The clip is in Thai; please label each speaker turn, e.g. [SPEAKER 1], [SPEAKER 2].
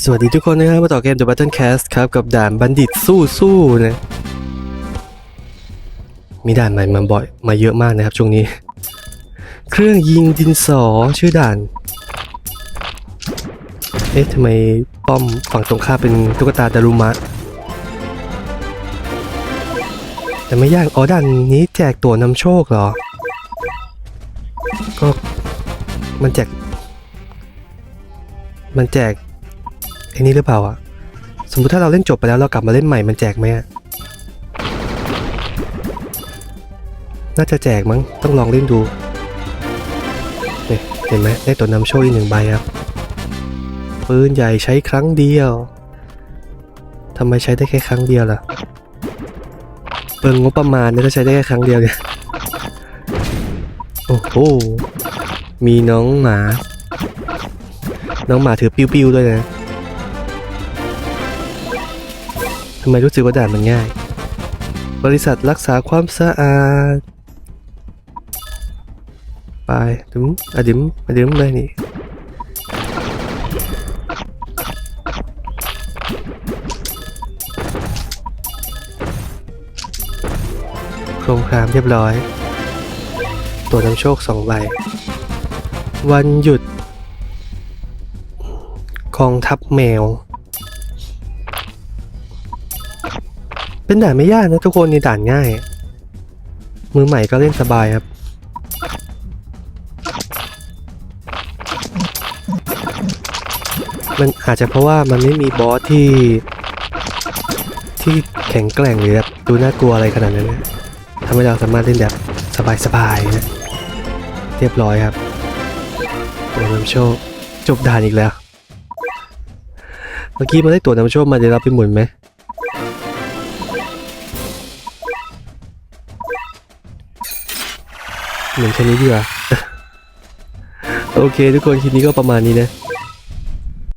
[SPEAKER 1] สวัสดีทุกคนนะครับมาต่อเกม The Battle Cast ครับ กับด่านบัณฑิตสู้สู้นะมีด่านใหม่มาบ่อยมาเยอะมากนะครับช่วงนี้ เครื่องยิงดินสอชื่อด่าน เอ๊ะทำไมป้อมฝั่งตรงข้ามเป็นตุ๊กตาดารุมะ แต่ไม่ยากอ๋อด่านนี้แจกตัวนำโชคเหรอ ก็มันแจก มันแจก ไอ้นี่หรือเปล่าอะสมมติถ้าเราเล่นจบไปแล้วเรากลับมาเล่นใหม่มันแจกไหมอะน่าจะแจกมั้งต้องลองเล่นดูเนี่ยเห็นไหมได้ตัวนำโชคอีกหนึ่งใบครับปืนใหญ่ใช้ครั้งเดียวทำไมใช้ได้แค่ครั้งเดียวล่ะเปิงงบประมาณเนี่ยถ้าใช้ได้แค่ครั้งเดียวเนี่ยโอ้โหมีน้องหมา น้องหมาถือปิ้วๆด้วยนะ ทำไมรู้สึกว่าด่านมันง่าย บริษัทรักษาความสะอาด ไปดึมอะดิมอะดิมเลยนี่โครงครามเรียบร้อย ตัวนำโชคสองใบ วันหยุดกองทัพแมว เป็นด่านไม่ยากนะทุกคนในด่านง่าย มือใหม่ก็เล่นสบายครับ มันอาจจะเพราะว่ามันไม่มีบอสที่ ที่แข็งแกร่งหรือแบบดูน่ากลัวอะไรขนาดนั้นนะทำให้เราสามารถเล่นแบบสบายๆนะ เรียบร้อยครับตัวนำโชคจบด่านอีกแล้ว เมื่อกี้มาได้ตัวนำโชคมาเดี๋ยวเราไปหมุนไหม เหมือนแค่นี้ดีกว่า โอเค ทุกคนคลิปนี้ก็ประมาณนี้นะ